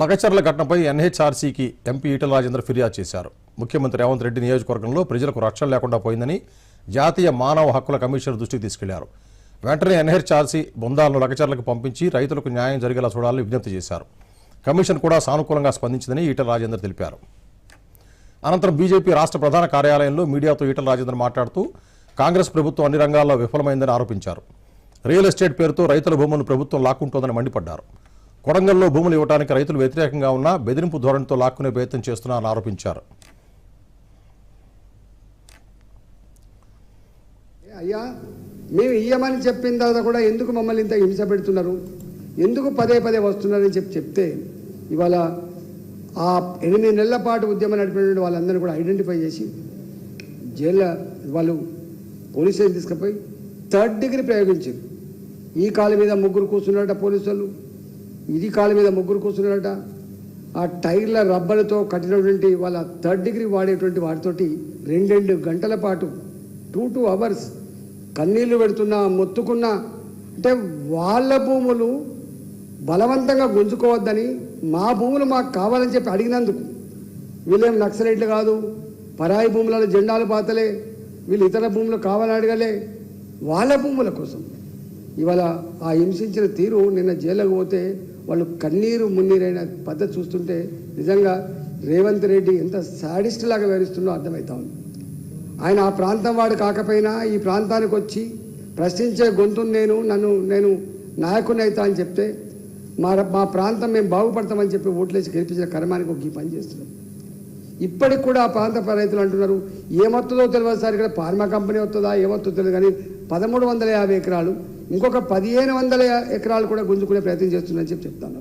లగచర్ల ఘటనపై ఎన్హెచ్ఆర్సీకి ఎంపీ ఈటల రాజేందర్ ఫిర్యాదు చేశారు. ముఖ్యమంత్రి రేవంత్ రెడ్డి నియోజకవర్గంలో ప్రజలకు రక్షణ లేకుండా పోయిందని జాతీయ మానవ హక్కుల కమిషనర్ దృష్టికి తీసుకెళ్ళారు. వెంటనే ఎన్హెచ్ఆర్సీ బృందాలను లగచర్లకు పంపించి రైతులకు న్యాయం జరిగేలా చూడాలని విజ్ఞప్తి చేశారు. కమిషన్ కూడా సానుకూలంగా స్పందించిందని ఈటల రాజేందర్ తెలిపారు. అనంతరం బీజేపీ రాష్ట్ర ప్రధాన కార్యాలయంలో మీడియాతో ఈటల రాజేందర్ మాట్లాడుతూ కాంగ్రెస్ ప్రభుత్వం అన్ని రంగాల్లో విఫలమైందని ఆరోపించారు. రియల్ ఎస్టేట్ పేరుతో రైతుల భూములను ప్రభుత్వం లాక్కుంటోందని మండిపడ్డారు. కొడంగల్లో భూములు ఇవ్వడానికి రైతులు వ్యతిరేకంగా ఉన్నా బెదిరింపు ధోరణితో లాక్కునే ప్రయత్నం చేస్తున్నారని ఆరోపించారు. అయ్యా మేము ఇయ్యమని చెప్పిన తర్వాత కూడా ఎందుకు మమ్మల్ని ఇంత హింస పెడుతున్నారు? ఎందుకు పదే పదే వస్తున్నారని చెప్పి చెప్తే ఇవాళ ఆ ఎనిమిది నెలల పాటు ఉద్యమం నడిపినటువంటి వాళ్ళందరినీ కూడా ఐడెంటిఫై చేసి జైల్లో వాళ్ళు పోలీస్ స్టేషన్ తీసుకుపోయి థర్డ్ డిగ్రీ ప్రయోగించారు. ఈ కాలు మీద ముగ్గురు కూర్చున్నారట పోలీసు వాళ్ళు. ఇది కాలు మీద ముగ్గురు కూర్చున్నారట. ఆ టైర్ల రబ్బర్తో కట్టినటువంటి వాళ్ళ థర్డ్ డిగ్రీ వాడేటువంటి వాటితోటి రెండు రెండు గంటల పాటు టూ టూ అవర్స్ కన్నీళ్ళు పెడుతున్నా మొత్తుకున్నా అంటే వాళ్ళ భూములు బలవంతంగా గుంజుకోవద్దని మా భూములు మాకు కావాలని చెప్పి అడిగినందుకు. వీళ్ళేం నక్సలైట్లు కాదు పరాయి భూములలో జెండాలు పాతలే వీళ్ళు ఇతర భూములు కావాలని అడగలే. వాళ్ళ భూముల కోసం. ఇవాళ ఆ హింసించిన తీరు నిన్న జైలుకు పోతే వాళ్ళు కన్నీరు మున్నీరైన పద్ధతి చూస్తుంటే నిజంగా రేవంత్ రెడ్డి ఎంత సాడిస్ట్ లాగా వ్యవహరిస్తుందో అర్థమవుతా ఉంది. ఆయన ఆ ప్రాంతం వాడు కాకపోయినా ఈ ప్రాంతానికి వచ్చి ప్రశ్నించే గొంతును నేను నన్ను నేను నాయకుని అవుతా అని చెప్తే మా మా ప్రాంతం మేము బాగుపడతామని చెప్పి ఓట్లేసి గెలిపించిన కర్మానికి ఒక ఈ పని చేస్తున్నాం. ఇప్పటికి కూడా ఆ ప్రాంత రైతులు అంటున్నారు ఏమొస్తుందో తెలియదు సార్ ఇక్కడ ఫార్మా కంపెనీ వస్తుందా ఏమొస్తుందో తెలియదు కానీ పదమూడు వందల యాభై ఎకరాలు ఇంకొక పదిహేను వందల ఎకరాలు కూడా గుంజుకునే ప్రయత్నం చేస్తుందని చెప్పి చెప్తాను.